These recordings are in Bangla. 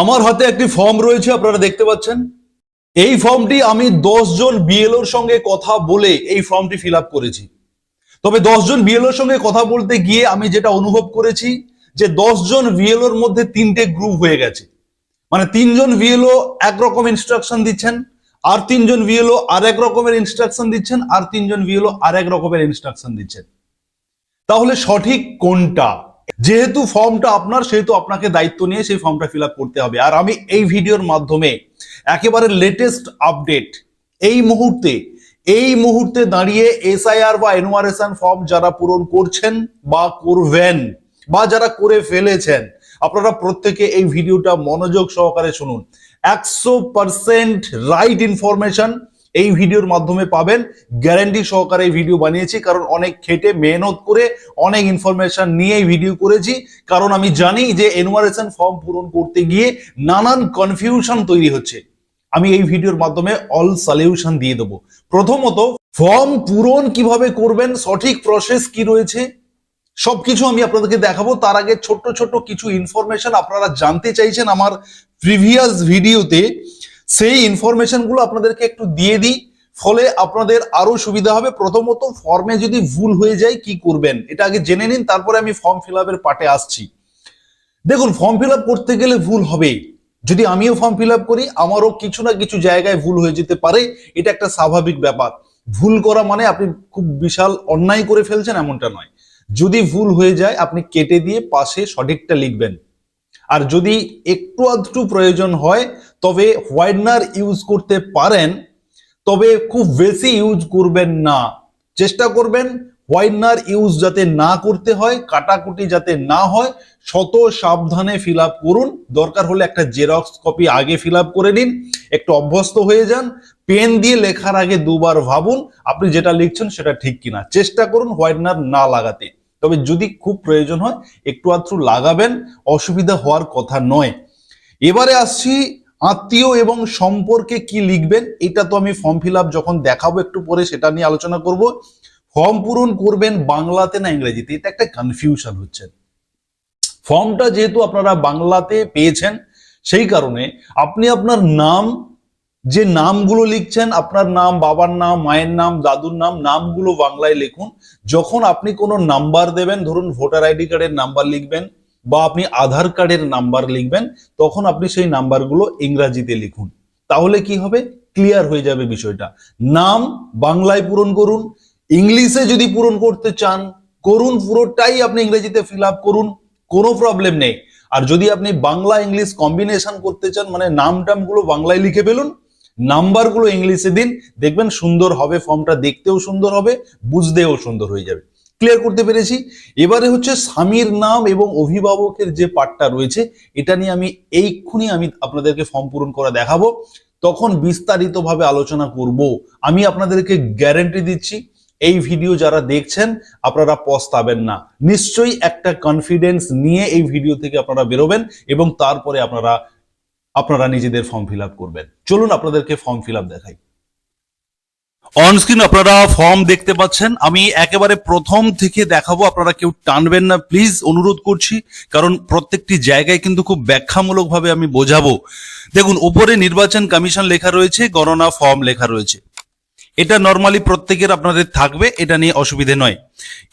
আমার হাতে একটি ফর্ম রয়েছে, আপনারা দেখতে পাচ্ছেন। এই ফর্মটি আমি দশ জন বিএলওর সঙ্গে কথা বলে এই ফর্মটি ফিল করেছি। তবে দশ জন বিএলওর সঙ্গে কথা বলতে গিয়ে আমি যেটা অনুভব করেছি, যে দশ জন বিএলওর মধ্যে তিনটে গ্রুপ হয়ে গেছে। মানে তিনজন বিএলও একরকম ইনস্ট্রাকশন দিচ্ছেন, আর তিনজন বিএলও আর এক রকমের ইনস্ট্রাকশন দিচ্ছেন, আর তিনজন বিএলও আর এক রকমের ইনস্ট্রাকশন দিচ্ছেন। তাহলে সঠিক কোনটা? যেহেতু ফর্মটা আপনার, সেহেতু আপনাকে দায়িত্ব নিয়ে সেই ফর্মটা ফিল করতে হবে। আর আমি এই ভিডিওর মাধ্যমে একেবারে লেটেস্ট আপডেট এই মুহূর্তে এই মুহূর্তে দাঁড়িয়ে এসআইআর বা এনওয়ারেশন ফর্ম যারা পূরণ করছেন বা করবেন বা যারা করে ফেলেছেন, আপনারা প্রত্যেকে এই ভিডিওটা মনোযোগ সহকারে শুনুন। একশো রাইট ইনফরমেশন এই ভিডিওর মাধ্যমে পাবেন। গ্যারান্টি সহকারে এই ভিডিও বানিয়েছি, কারণ অনেক খেটে, মেহনত করে, অনেক ইনফরমেশন নিয়ে এই ভিডিও করেছি। কারণ আমি জানি যে এনওয়ারেশন ফর্ম পূরণ করতে গিয়ে নানান কনফিউশন তৈরি হচ্ছে। আমি এই ভিডিওর মাধ্যমে অল সলিউশন দিয়ে দেবো। প্রথমত ফর্ম পূরণ কীভাবে করবেন, সঠিক প্রসেস কি রয়েছে, সবকিছু আমি আপনাদেরকে দেখাবো। তার আগে ছোট্ট ছোট্ট কিছু ইনফরমেশন আপনারা জানতে চাইছেন আমার প্রিভিয়াস ভিডিওতে সেই ইনফরমেশনগুলো আপনাদেরকে একটু দিয়ে দিই, ফলে আপনাদের আরও সুবিধা হবে। প্রথমত ফর্মে যদি ভুল হয়ে যায়, কি করবেন? এটা আগে জেনে নিন, তারপরে আমি ফর্ম ফিল আপের পার্টে আসছি। দেখুন ফর্ম ফিল করতে গেলে ভুল হবেই যদি আমিও ফর্ম ফিল করি, আমারও কিছু না কিছু জায়গায় ভুল হয়ে যেতে পারে। এটা একটা স্বাভাবিক ব্যাপার। ভুল করা মানে আপনি খুব বিশাল অন্যায় করে ফেলছেন এমনটা নয়। যদি ভুল হয়ে যায়, আপনি কেটে দিয়ে পাশে সঠিকটা লিখবেন। আর যদি একটু আধটু প্রয়োজন হয় তবে হোয়াইটনার ইউজ করতে পারেন, তবে খুব বেশি ইউজ করবেন না। চেষ্টা করবেন হোয়াইটনার ইউজ যাতে না করতে হয়, কাটাকুটি যাতে না হয়, শত সাবধানে ফিল করুন। দরকার হলে একটা জেরক্স কপি আগে ফিল করে নিন, একটু অভ্যস্ত হয়ে যান, পেন দিয়ে লেখার আগে দুবার ভাবুন, আপনি যেটা লিখছেন সেটা ঠিক কিনা। চেষ্টা করুন হোয়াইটনার না লাগাতে। তবে যদি খুব প্রয়োজন হয়, একটু আধটু লাগাবেন, অসুবিধা হওয়ার কথা নয়। এবারে আসছি আত্মীয় এবং সম্পর্কে কি লিখবেন, এটা তো আমি ফর্ম ফিল যখন দেখাবো একটু পরে সেটা নিয়ে আলোচনা করব। ফর্ম পূরণ করবেন বাংলাতে না ইংরেজিতে, এটা একটা কনফিউশন হচ্ছে। ফর্মটা যেহেতু আপনারা বাংলাতে পেয়েছেন, সেই কারণে আপনি আপনার নাম, যে নামগুলো লিখছেন, আপনার নাম, বাবার নাম, মায়ের নাম, দাদুর নাম, নামগুলো বাংলায় লিখুন। যখন আপনি কোনো নাম্বার দেবেন, ধরুন ভোটার আইডি কার্ডের নাম্বার লিখবেন বা আপনি আধার কার্ডের নাম্বার লিখবেন, তখন আপনি সেই নাম্বারগুলো ইংরাজিতে লিখুন। তাহলে কি হবে? ক্লিয়ার হয়ে যাবে বিষয়টা। নাম বাংলায় পূরণ করুন, ইংলিশে যদি পূরণ করতে চান, করুন পুরোটাই আপনি ইংরেজিতে ফিল করুন, কোনো প্রবলেম নেই। আর যদি আপনি বাংলা ইংলিশ কম্বিনেশন করতে চান মানে নাম টামগুলো বাংলায় লিখে ফেলুন, নাম্বারগুলো ইংলিশে দিন, দেখবেন সুন্দর হবে ফর্মটা দেখতেও সুন্দর হবে, বুঝতেও সুন্দর হয়ে যাবে। ক্লিয়ার করতে পেরেছি। এবারে হচ্ছে স্বামীর নাম এবং অভিভাবকের যে পার্টটা রয়েছে, এটা নিয়ে আমি এইক্ষুনি আমি আপনাদেরকে ফর্ম পূরণ করা দেখাবো। তখন বিস্তারিতভাবে আলোচনা করব। আমি আপনাদেরকে গ্যারেন্টি দিচ্ছি, এই ভিডিও যারা দেখছেন, আপনারা পস্তাবেন না। নিশ্চয়ই একটা কনফিডেন্স নিয়ে এই ভিডিও থেকে আপনারা বেরোবেন এবং তারপরে আপনারা আপনারা নিজেদের ফর্ম ফিল করবেন। চলুন আপনাদেরকে ফর্ম ফিল দেখাই। অন স্ক্রিন আপনারা ফর্ম দেখতে পাচ্ছেন। আমি একেবারে প্রথম থেকে দেখাবো, আপনারা কেউ টানবেন না। প্লিজ অনুরোধ করছি, কারণ প্রত্যেকটি জায়গায় কিন্তু খুব ব্যাখ্যামূলক ভাবে আমি বোঝাবো। দেখুন, উপরে নির্বাচন কমিশন লেখা রয়েছে, গণনা ফর্ম লেখা রয়েছে। এটা নর্মালি প্রত্যেকের আপনাদের থাকবে, এটা নিয়ে অসুবিধে নয়।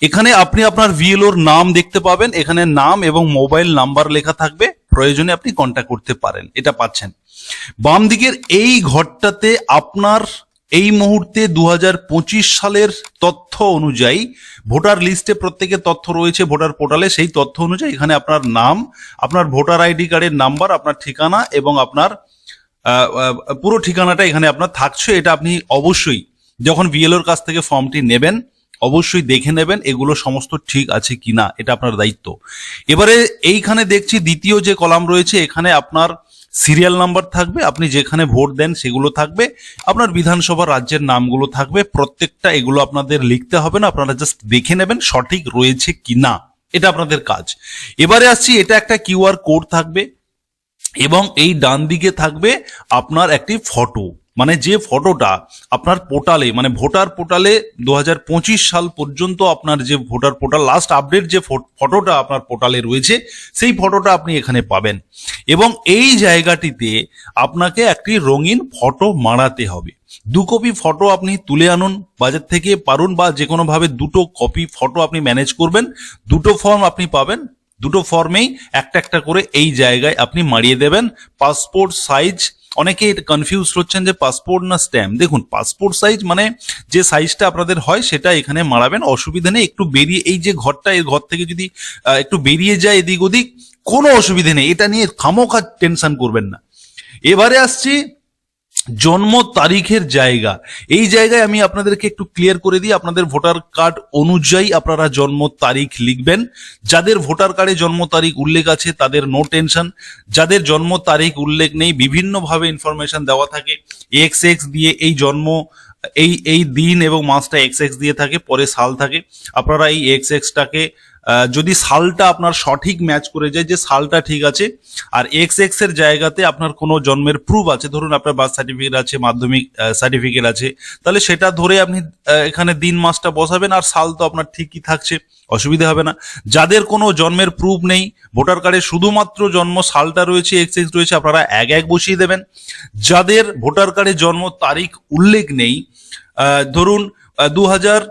এখানে আপনি আপনার ভিএলওর নাম দেখতে পাবেন, এখানে নাম এবং মোবাইল নাম্বার লেখা থাকবে। প্রয়োজনে আপনি কন্ট্যাক্ট করতে পারেন, এটা পাচ্ছেন। বাম দিকের এই ঘরটাতে আপনার এই মুহূর্তে দু হাজার পঁচিশ সালের তথ্য অনুযায়ী ভোটার লিস্টে প্রত্যেকের তথ্য রয়েছে ভোটার পোর্টালে। সেই তথ্য অনুযায়ী এখানে আপনার নাম, আপনার ভোটার আইডি কার্ডের নাম্বার, আপনার ঠিকানা এবং আপনার পুরো ঠিকানাটা এখানে আপনার থাকছে। এটা আপনি অবশ্যই যখন বিএলওর কাছ থেকে ফর্মটি নেবেন, অবশ্যই দেখে নেবেন এগুলো সমস্ত ঠিক আছে কিনা। এটা আপনার দায়িত্ব। এবারে এইখানে দেখছি দ্বিতীয় যে কলাম রয়েছে, এখানে আপনার সিরিয়াল নাম্বার থাকবে, আপনি যেখানে ভোট দেন সেগুলো থাকবে, আপনার বিধানসভা রাজ্যের নামগুলো থাকবে, প্রত্যেকটা এগুলো আপনাদের লিখতে হবে না, আপনারা জাস্ট দেখে নেবেন সঠিক রয়েছে কি না এটা আপনাদের কাজ। এবারে আসছি, এটা একটা কিউআর কোড থাকবে, এবং এই ডান দিকে থাকবে আপনার একটি ফটো। মানে যে ফটোটা আপনার পোর্টালে মানে ভোটার পোর্টালে দু হাজার পঁচিশ সাল পর্যন্ত আপনার যে ভোটার পোর্টাল লাস্ট আপডেট যে ফটোটা আপনার পোর্টালে রয়েছে, সেই ফটোটা আপনি এখানে পাবেন। এবং এই জায়গাটিতে আপনাকে একটি রঙিন ফটো মারাতে হবে। দু কপি ফটো আপনি তুলে আনুন বাজার থেকে পারুন বা যে কোনোভাবে দুটো কপি ফটো আপনি ম্যানেজ করবেন, দুটো ফর্ম আপনি পাবেন, দুটো ফর্মেই একটা একটা করে এই জায়গায় আপনি মারিয়ে দেবেন পাসপোর্ট সাইজ অনেকে কনফিউজ হচ্ছেন যে পাসপোর্ট না স্ট্যাম্প দেখুন পাসপোর্ট সাইজ মানে যে সাইজটা আপনাদের হয়, সেটা এখানে মারাবেন। অসুবিধা নেই, একটু বেরিয়ে এই যে ঘরটা, এই ঘর থেকে যদি একটু বেরিয়ে যায় এদিক ওদিক, কোনো অসুবিধা নেই। এটা নিয়ে খামোখা টেনশন করবেন না। এবারে আসছি জন্ম তারিখের জায়গা। এই জায়গায় আমি আপনাদেরকে একটু ক্লিয়ার করে দিই। আপনাদের ভোটার কার্ড অনুযায়ী আপনারা জন্ম তারিখ লিখবেন। যাদের ভোটার কার্ডে জন্ম তারিখ উল্লেখ আছে, তাদের নো টেনশন যাদের জন্ম তারিখ উল্লেখ নেই, বিভিন্নভাবে ইনফরমেশন দেওয়া থাকে। এক্স এক্স দিয়ে এই জন্ম, এই এই দিন এবং মাসটা এক্স এক্স দিয়ে থাকে, পরে সাল থাকে। আপনারা এই এক্স এক্সটাকে যদি সালটা আপনার সঠিক ম্যাচ করে যায়, যে সালটা ঠিক আছে, আর এক্স এক্সের জায়গাতে আপনার কোনো জন্মের প্রুফ আছে, ধরুন আপনার বার্থ সার্টিফিকেট আছে, মাধ্যমিক সার্টিফিকেট আছে, তাহলে সেটা ধরে আপনি এখানে দিন মাসটা বসাবেন, আর সাল তো আপনার ঠিকই থাকছে, অসুবিধা হবে না। যাদের কোনো জন্মের প্রুফ নেই ভোটার কার্ডে শুধুমাত্র জন্ম সালটা রয়েছে এক্স এক্স রয়েছে, আপনারা এক এক বসিয়ে দেবেন। যাদের ভোটার কার্ডে জন্ম তারিখ উল্লেখ নেই ধরুন দু হাজার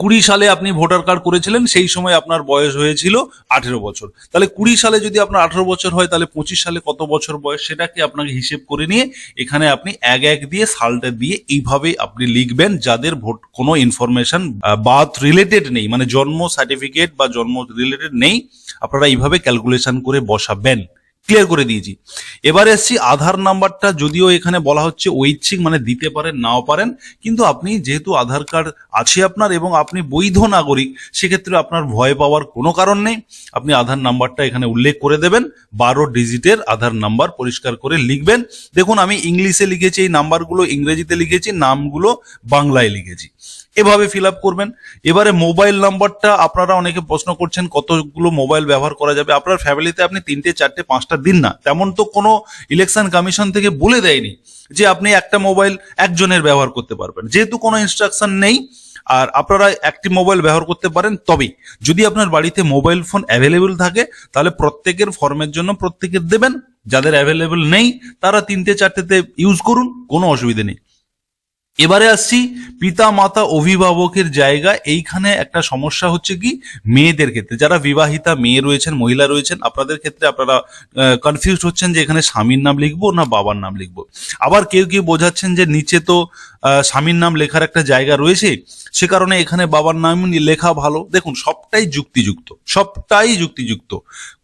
কুড়ি সালে আপনি ভোটার কার্ড করেছিলেন, সেই সময় আপনার বয়স হয়েছিল আঠেরো বছর। তাহলে কুড়ি সালে যদি আপনার আঠেরো বছর হয়, তাহলে পঁচিশ সালে কত বছর বয়স, সেটাকে আপনাকে হিসেব করে নিয়ে এখানে আপনি এক এক দিয়ে, সালটা দিয়ে এইভাবে আপনি লিখবেন, যাদের ভোট কোনো ইনফরমেশন বার্থ রিলেটেড নেই মানে জন্ম সার্টিফিকেট বা জন্ম রিলেটেড নেই, আপনারা এইভাবে ক্যালকুলেশন করে বসাবেন। ক্লিয়ার করে দিয়েছি। এবারে এসছি আধার নাম্বারটা, যদিও এখানে বলা হচ্ছে ঐচ্ছিক মানে দিতে পারেন, নাও পারেন। কিন্তু আপনি যেহেতু আধার কার্ড আছে আপনার এবং আপনি বৈধ নাগরিক, সেক্ষেত্রে আপনার ভয় পাওয়ার কোনো কারণ নেই। আপনি আধার নাম্বারটা এখানে উল্লেখ করে দেবেন, বারো ডিজিটের আধার নাম্বার পরিষ্কার করে লিখবেন। দেখুন, আমি ইংলিশে লিখেছি, এই নাম্বারগুলো ইংরেজিতে লিখেছি, নামগুলো বাংলায় লিখেছি। এভাবে ফিল আপ করবেন। এবারে মোবাইল নাম্বারটা আপনারা অনেকে প্রশ্ন করছেন, কতগুলো মোবাইল ব্যবহার করা যাবে? আপনার ফ্যামিলিতে আপনি তিনটে, চারটে, পাঁচটা দিন না। তেমন তো কোনো ইলেকশন কমিশন থেকে বলে দেয়নি যে আপনি একটা মোবাইল একজনের ব্যবহার করতে পারবেন। যেহেতু কোনো ইনস্ট্রাকশন নেই, আর আপনারা একটি মোবাইল ব্যবহার করতে পারেন তবেই। যদি আপনার বাড়িতে মোবাইল ফোন অ্যাভেলেবেল থাকে, তাহলে প্রত্যেকের ফর্মের জন্য প্রত্যেকের দেবেন। যাদের অ্যাভেলেবেল নেই, তারা তিনটে, চারটেতে ইউজ করুন, কোনো অসুবিধা নেই। এবারে আসছি পিতা, মাতা, অভিভাবকের জায়গা। এইখানে একটা সমস্যা হচ্ছে কি? মেয়েদের ক্ষেত্রে। যারা বিবাহিতা মেয়ে রয়েছেন, মহিলা রয়েছেন, আপনাদের ক্ষেত্রে আপনারা কনফিউজ হচ্ছেন যে এখানে স্বামীর নাম লিখব না বাবার নাম লিখব। আবার কেউ কেউ বোঝাচ্ছেন যে নিচে তো স্বামীর নাম লেখার একটা জায়গা রয়েছে। সে কারণে এখানে বাবার নাম লেখা ভালো। দেখুন, সবটাই যুক্তিযুক্ত। সবটাই যুক্তিযুক্ত।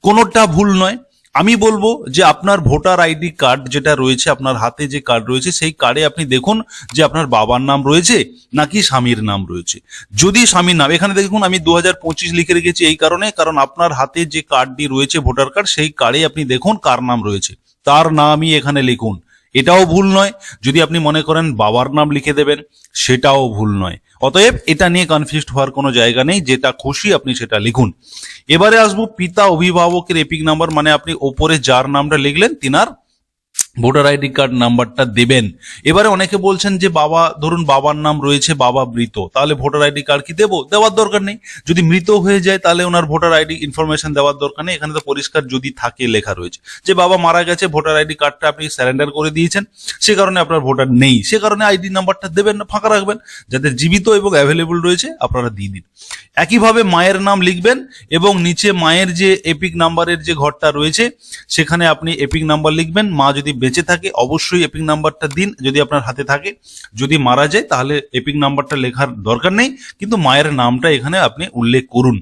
কোনোটা ভুল নয়। আমি বলব যে আপনার ভোটার আইডি কার্ড যেটা রয়েছে, আপনার হাতে যে কার্ড রয়েছে, সেই কার্ডে আপনি দেখুন যে আপনার বাবার নাম রয়েছে নাকি স্বামীর নাম রয়েছে। যদি স্বামীর নাম, এখানে দেখুন আমি দু হাজার পঁচিশ লিখে রেখেছি এই কারণে, কারণ আপনার হাতে যে কার্ডটি রয়েছে ভোটার কার্ড, সেই কার্ডে আপনি দেখুন কার নাম রয়েছে। তার নামই এখানে লিখুন। এটাও ভুল নয়। যদি আপনি মনে করেন বাবার নাম লিখে দেবেন, সেটাও ভুল নয়। অতএব এটা নিয়ে কনফিউজড হওয়ার কোনো জায়গা নেই, যেটা খুশি আপনি সেটা লিখুন। এবারে আসব পিতা অভিভাবকের এপিক নাম্বার মানে আপনি ওপরে যার নামটা লিখলেন, তিনার ভোটার আইডি কার্ড নাম্বারটা দেবেন। এবারে অনেকে বলছেন যে, বাবা, ধরুন বাবার নাম রয়েছে, বাবা মৃত, তাহলে ভোটার আইডি কার্ড কি দেবো? দেওয়ার দরকার নেই। যদি মৃত হয়ে যায়, তাহলে ওনার ভোটার আইডি ইনফরমেশন দেওয়ার দরকার নেই। এখানে তো পরিষ্কার যদি থাকে লেখা রয়েছে। যে, বাবা মারা গেছে, ভোটার আইডি কার্ডটা আপনি স্যারেন্ডার করে দিয়েছেন, সে কারণে আপনার ভোটার নেই। সে কারণে আইডি নাম্বারটা দেবেন না, ফাঁকা রাখবেন। যাদের জীবিত এবং অ্যাভেলেবল রয়েছে, আপনারা দিয়ে দিন। একইভাবে মায়ের নাম লিখবেন এবং নিচে মায়ের যে এপিক নাম্বারের যে ঘরটা রয়েছে, সেখানে আপনি এপিক নাম্বার লিখবেন। মা যদি বেঁচে থাকে, অবশ্যই এপিক নাম্বারটা দিন যদি আপনার হাতে থাকে। যদি মারা যায়, তাহলে এপিক নাম্বারটা লেখার দরকার নেই, কিন্তু মায়ের নামটা এখানে আপনি উল্লেখ করুন।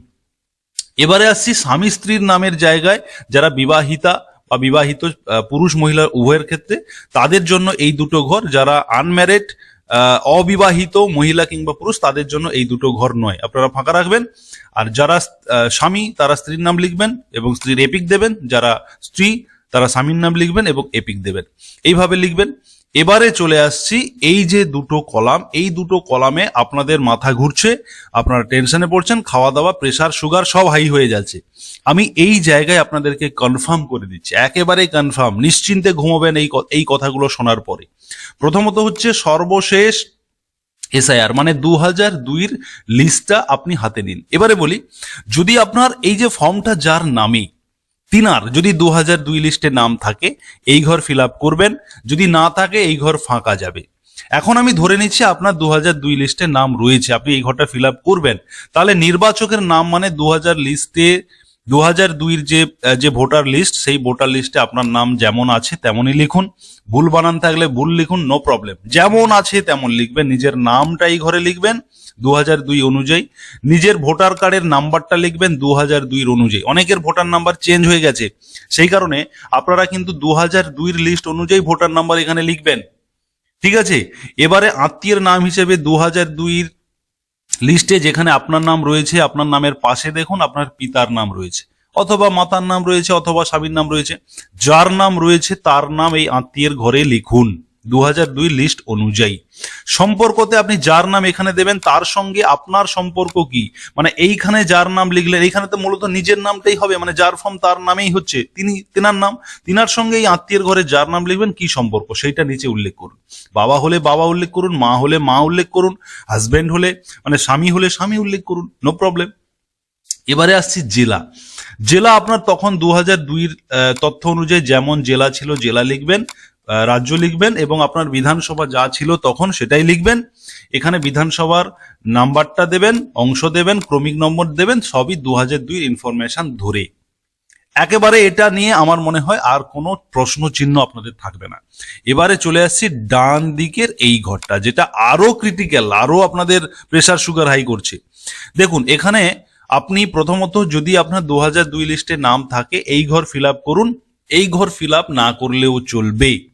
এবারে আসছি স্বামী স্ত্রীর নামের জায়গায়, যারা বিবাহিতা বা বিবাহিত পুরুষ মহিলা উভয়ের ক্ষেত্রে, তাদের জন্য এই দুটো ঘর, যারা আনম্যারিড অবিবাহিত মহিলা কিংবা পুরুষ, তাদের জন্য এই দুটো ঘর নয়। আপনারা ফাঁকা রাখবেন। আর যারা স্বামী, তারা স্ত্রীর নাম লিখবেন এবং স্ত্রীর এপিক দেবেন। যারা স্ত্রী তারা স্বামীর নাম লিখবেন এবং এপিক দেবেন। এইভাবে লিখবেন। এবারে চলে আসছি, এই যে দুটো কলাম, এই দুটো কলামে আপনাদের মাথা ঘুরছে, আপনারা টেনশনে পড়ছেন খাওয়া দাওয়া প্রেসার, সুগার সব হাই হয়ে যাচ্ছে। আমি এই জায়গায় আপনাদেরকে কনফার্ম করে দিচ্ছি একেবারে কনফার্ম, নিশ্চিন্তে ঘুমাবেন এই এই কথাগুলো শোনার পরে। প্রথমত হচ্ছে সর্বশেষ এসআইআর মানে দু হাজার দুইয়ের লিস্টটা আপনি হাতে নিন। এবারে বলি, যদি আপনার এই যে ফর্মটা যার নামে তিনার, যদি দু হাজার দুই লিস্টে নাম থাকে, এই ঘর ফিল আপ করবেন, যদি না থাকে, এই ঘর ফাঁকা যাবে। এখন আমি ধরে নিচ্ছি আপনার দু হাজার দুই লিস্টে নাম রয়েছে, আপনি এই ঘরটা ফিল আপ করবেন, তাহলে নির্বাচকের নাম মানে দু হাজার লিস্টে দু হাজার দুইয়ের যে যে ভোটার লিস্ট, সেই ভোটার লিস্টে আপনার নাম যেমন আছে তেমনই লিখুন। ভুল বানান থাকলে ভুল লিখুন নো প্রবলেম যেমন আছে তেমন লিখবেন, নিজের নামটা এই ঘরে লিখবেন দু হাজার দুই অনুযায়ী। নিজের ভোটার কার্ডের নাম্বারটা লিখবেন দু হাজার দুইয়ের অনুযায়ী। অনেকের ভোটার নাম্বার চেঞ্জ হয়ে গেছে। সেই কারণে আপনারা কিন্তু দু হাজার দুইয়ের লিস্ট অনুযায়ী ভোটার নাম্বার এখানে লিখবেন। ঠিক আছে? এবারে আত্মীয়ের নাম হিসেবে দু হাজার দুইয়ের লিস্টে যেখানে আপনার নাম রয়েছে, আপনার নামের পাশে দেখুন, আপনার পিতার নাম রয়েছে। অথবা মাতার নাম রয়েছে, অথবা স্বামীর নাম রয়েছে। যার নাম রয়েছে, তার নাম এই আত্মীয়ের ঘরে লিখুন। দু লিস্ট অনুযায়ী। সম্পর্কতে আপনি যার নাম এখানে দেবেন, তার সঙ্গে আপনার সম্পর্ক কি? মানে এইখানে যার নাম লিখলেন, এইখানে তো মূলত নিজের নামটাই হবে মানে যার ফর্ম তার নামেই হচ্ছে। তিনি, তিনার নাম, তিনার সঙ্গে এই আত্মীয়ের ঘরে যার নাম লিখবেন, কি সম্পর্ক? সেইটা নিচে উল্লেখ করুন। বাবা হলে বাবা উল্লেখ করুন, মা হলে মা উল্লেখ করুন হাজবেন্ড হলে মানে স্বামী হলে স্বামী উল্লেখ করুন নো প্রবলেম এবারে আসছি জেলা। জেলা আপনার তখন দু হাজার দুইয়ের তথ্য অনুযায়ী যেমন জেলা ছিল, জেলা লিখবেন। রাজ্য লিখবেন এবং আপনার বিধানসভা যা ছিল তখন সেটাই লিখবেন। এখানে বিধানসভার নাম্বারটা দেবেন, অংশ দেবেন, ক্রমিক নম্বর দেবেন, সবই দু হাজার দুই ইনফরমেশন ধরে। একেবারে এটা নিয়ে আমার মনে হয় আর কোনো প্রশ্ন চিহ্ন আপনাদের থাকবে না। এবারে চলে আসছি ডান দিকের এই ঘরটা, যেটা আরও ক্রিটিক্যাল আরও আপনাদের প্রেশার সুগার হাই করছে। দেখুন, এখানে আপনি প্রথমত যদি আপনার দু হাজার দুই লিস্টে নাম থাকে, এই ঘর ফিল করুন। এই ঘর ফিল না করলেও চলবে।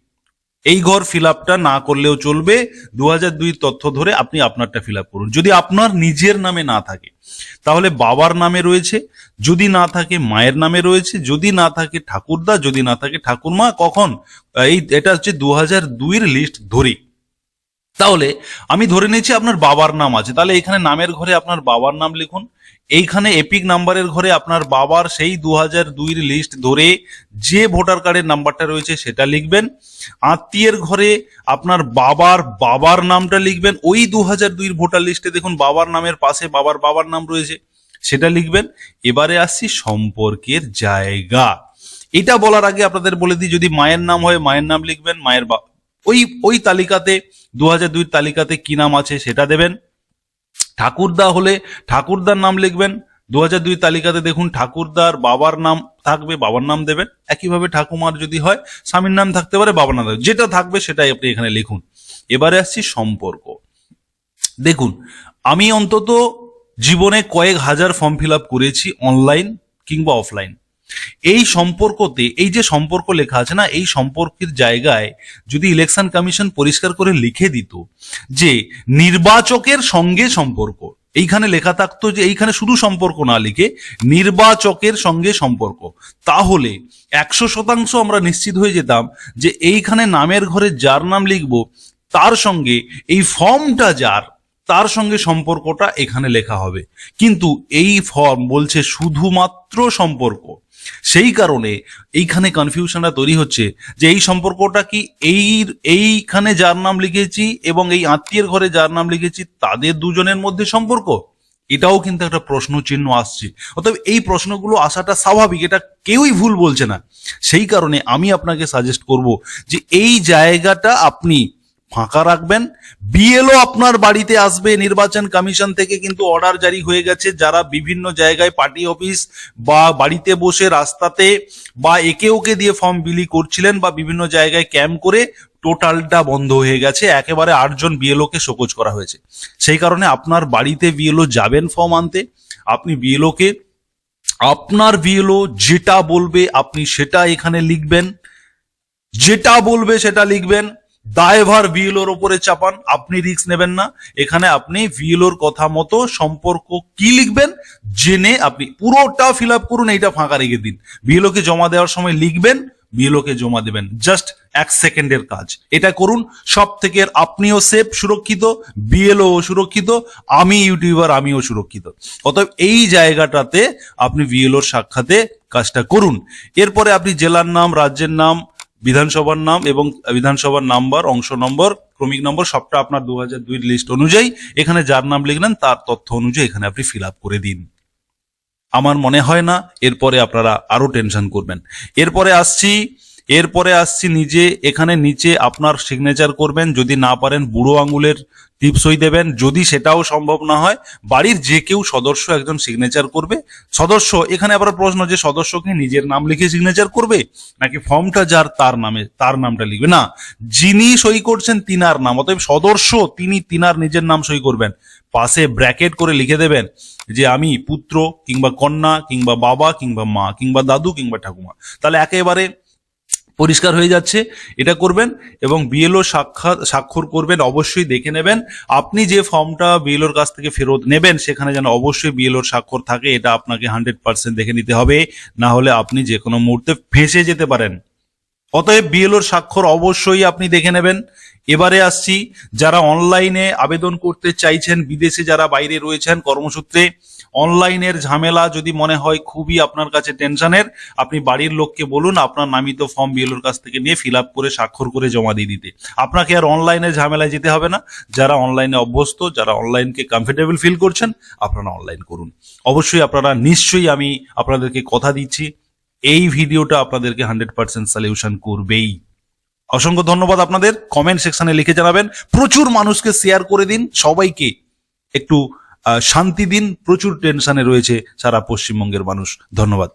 এই ঘর ফিল আপটা না করলেও চলবে। দু হাজার দুই তথ্য ধরে আপনি আপনারটা ফিল আপ করুন। যদি আপনার নিজের নামে না থাকে, তাহলে বাবার নামে রয়েছে। যদি না থাকে, মায়ের নামে রয়েছে। যদি না থাকে, ঠাকুরদা। যদি না থাকে, ঠাকুরমা। কখন? এই, এটা হচ্ছে দু হাজার দুইয়ের লিস্ট ধরে তাহলে আমি ধরে নিয়েছি আপনার বাবার নাম আছে। তাহলে এখানে নামের ঘরে আপনার বাবার নাম লিখুন। এইখানে এপিক নাম্বারের ঘরে আপনার বাবার সেই দু হাজার দুইয়ের লিস্ট ধরে যে ভোটার কার্ডের নাম্বারটা রয়েছে সেটা লিখবেন। আত্মীয়ের ঘরে আপনার বাবার বাবার নামটা লিখবেন। ওই দু হাজার দুইয়ের ভোটার লিস্টে দেখুন বাবার নামের পাশে বাবার বাবার নাম রয়েছে, সেটা লিখবেন। এবারে আসছি সম্পর্কের জায়গা। এটা বলার আগে আপনাদের বলে দিই, যদি মায়ের নাম হয় মায়ের নাম লিখবেন, মায়ের ওই ওই তালিকাতে দু হাজার দুই তালিকাতে কি নাম আছে সেটা দেবেন। ঠাকুরদা হলে ঠাকুরদার নাম লিখবেন। দু হাজার দুই তালিকাতে দেখুন, ঠাকুরদার বাবার নাম থাকবে, বাবার নাম দেবেন। একইভাবে ঠাকুমার যদি হয়, স্বামীর নাম থাকতে পারে, বাবার নাম যেটা থাকবে সেটাই আপনি এখানে লিখুন। এবারে আসছি সম্পর্ক। দেখুন, আমি অন্তত জীবনে কয়েক হাজার ফর্ম ফিল আপ করেছি অনলাইন কিংবা অফলাইন এই সম্পর্কতে, এই যে সম্পর্ক লেখা আছে না, এই সম্পর্কের জায়গায় যদি ইলেকশন কমিশন পরিষ্কার করে লিখে দিত যে নির্বাচকের সঙ্গে সম্পর্ক, এইখানে লেখা থাকতো যে এইখানে শুধু সম্পর্ক না লিখে, নির্বাচকের সঙ্গে সম্পর্ক, তাহলে একশো শতাংশ আমরা নিশ্চিত হয়ে যেতাম যে এইখানে নামের ঘরে যার নাম লিখব, তার সঙ্গে এই ফর্মটা যার, তার সঙ্গে সম্পর্কটা এখানে লেখা হবে। কিন্তু এই ফর্ম বলছে শুধুমাত্র সম্পর্ক। সেই কারণে এইখানে কনফিউশনটা তৈরি হচ্ছে যে এই সম্পর্কটা কি এই, এইখানে যার নাম লিখেছি এবং এই আত্মীয়ের ঘরে যার নাম লিখেছি তাদের দুজনের মধ্যে সম্পর্ক? এটাও কিন্তু একটা প্রশ্ন চিহ্ন আসছে। অতএব এই প্রশ্নগুলো আসাটা স্বাভাবিক, এটা কেউই ভুল বলছে না। সেই কারণে আমি আপনাকে সাজেস্ট করব যে এই জায়গাটা আপনি ফাঁকা রাখবেন। বিএলও আপনার বাড়িতে আসবে, নির্বাচন কমিশন থেকে কিন্তু অর্ডার জারি হয়ে গেছে। যারা বিভিন্ন জায়গায় পার্টি অফিস বা বাড়িতে বসে রাস্তাতে বা একে ওকে দিয়ে ফর্ম বিলি করছিলেন বা বিভিন্ন জায়গায় ক্যাম্প করে টোটালটা বন্ধ হয়ে গেছে। একেবারে আটজন বিএলও কে শোকজ করা হয়েছে। সেই কারণে আপনার বাড়িতে বিএলও যাবেন ফর্ম আনতে। আপনি বিএলও কে, আপনার বিএলও যেটা বলবে আপনি সেটা এখানে লিখবেন। যেটা বলবে সেটা লিখবেন। দায়ভার ভিএলোর ওপরে চাপান, আপনি রিস্ক নেবেন না। এখানে আপনি ভিএলোর কথা মতো সম্পর্ক কি লিখবেন, জেনে আপনি পুরোটা ফিল আপ করুন, এইটা ফাঁকা রেখে দিন। ভিএলও কে জমা দেওয়ার সময় লিখবেন বিএলও কে জমা দেবেন। জাস্ট এক সেকেন্ডের কাজ। এটা করুন সব থেকে আপনিও সেফ, সুরক্ষিত বিএলও সুরক্ষিত, আমি ইউটিউবার, আমিও সুরক্ষিত। অতএব এই জায়গাটাতে আপনি বিএলওর সাক্ষাতে কাজটা করুন। এরপরে আপনি জেলার নাম, রাজ্যের নাম বিধানসভার নাম এবং বিধানসভার নাম্বার, অংশ নম্বর, ক্রমিক নম্বর, সবটা আপনার দু হাজার দুই লিস্ট অনুযায়ী এখানে যার নাম লিখলেন তার তথ্য অনুযায়ী এখানে আপনি ফিল আপ করে দিন। আমার মনে হয় না, এরপরে আপনারা আরও টেনশন করবেন। এরপরে আসছি এরপরে আসছি নিজে, এখানে নিচে আপনার সিগনেচার করবেন, যদি না পারেন বুড়ো আঙুলের টিপসই দেবেন, যদি সেটাও সম্ভব না হয়, বাড়ির যে কেউ সদস্য একজন সিগনেচার করবে, সদস্য, এখানে আবার প্রশ্ন যে সদস্যকে নিজের নাম লিখে সিগনেচার করবে, নাকি ফর্মটা যার, তার নামে, তার নামটা লিখবে? না, যিনি সই করছেন তিনার নাম, অতএব সদস্য তিনি তিনার নিজের নাম সই করবেন। পাশে ব্র্যাকেট করে লিখে দেবেন যে আমি পুত্র কিংবা কন্যা, কিংবা বাবা, কিংবা মা, কিংবা দাদু, কিংবা ঠাকুমা। তাহলে একেবারে পরিষ্কার হয়ে যাচ্ছে, এটা করবেন এবং বিএলও সাক্ষাৎ, স্বাক্ষর করবেন, অবশ্যই দেখে নেবেন। আপনি যে ফর্মটা বিএলওর কাছ থেকে ফেরত নেবেন, সেখানে যেন অবশ্যই বিএলওর স্বাক্ষর থাকে, এটা আপনাকে হান্ড্রেড পার্সেন্ট দেখে নিতে হবে। না হলে আপনি যে কোনো মুহূর্তে ফেঁসে যেতে পারেন। অতএব বিএলওর স্বাক্ষর অবশ্যই আপনি দেখে নেবেন। এবারে আসছি, যারা অনলাইনে আবেদন করতে চাইছেন, বিদেশে যারা বাইরে রয়েছেন, কর্মসূত্রে অনলাইনের ঝামেলা যদি মনে হয় খুবই আপনার কাছে টেনশনের, আপনি বাড়ির লোককে বলুন, আপনার নামিত ফর্ম বিএলওর কাছ থেকে নিয়ে ফিল আপ করে স্বাক্ষর করে জমা দিয়ে দিতে। আপনাকে আর অনলাইনে ঝামেলায় যেতে হবে না। যারা অনলাইনে অভ্যস্ত, যারা অনলাইনকে কমফোর্টেবল ফিল করছেন, আপনারা অনলাইন করুন। অবশ্যই আপনারা নিশ্চয়ই আমি আপনাদেরকে কথা দিচ্ছি। এই ভিডিওটা আপনাদেরকে হান্ড্রেড পার্সেন্ট সলিউশন করবেই। অসংখ্য ধন্যবাদ আপনাদের। কমেন্ট সেকশনে লিখে জানাবেন। প্রচুর মানুষকে শেয়ার করে দিন। সবাইকে একটু শান্তি দিন প্রচুর টেনশনে রয়েছে সারা পশ্চিমবঙ্গের মানুষ। ধন্যবাদ।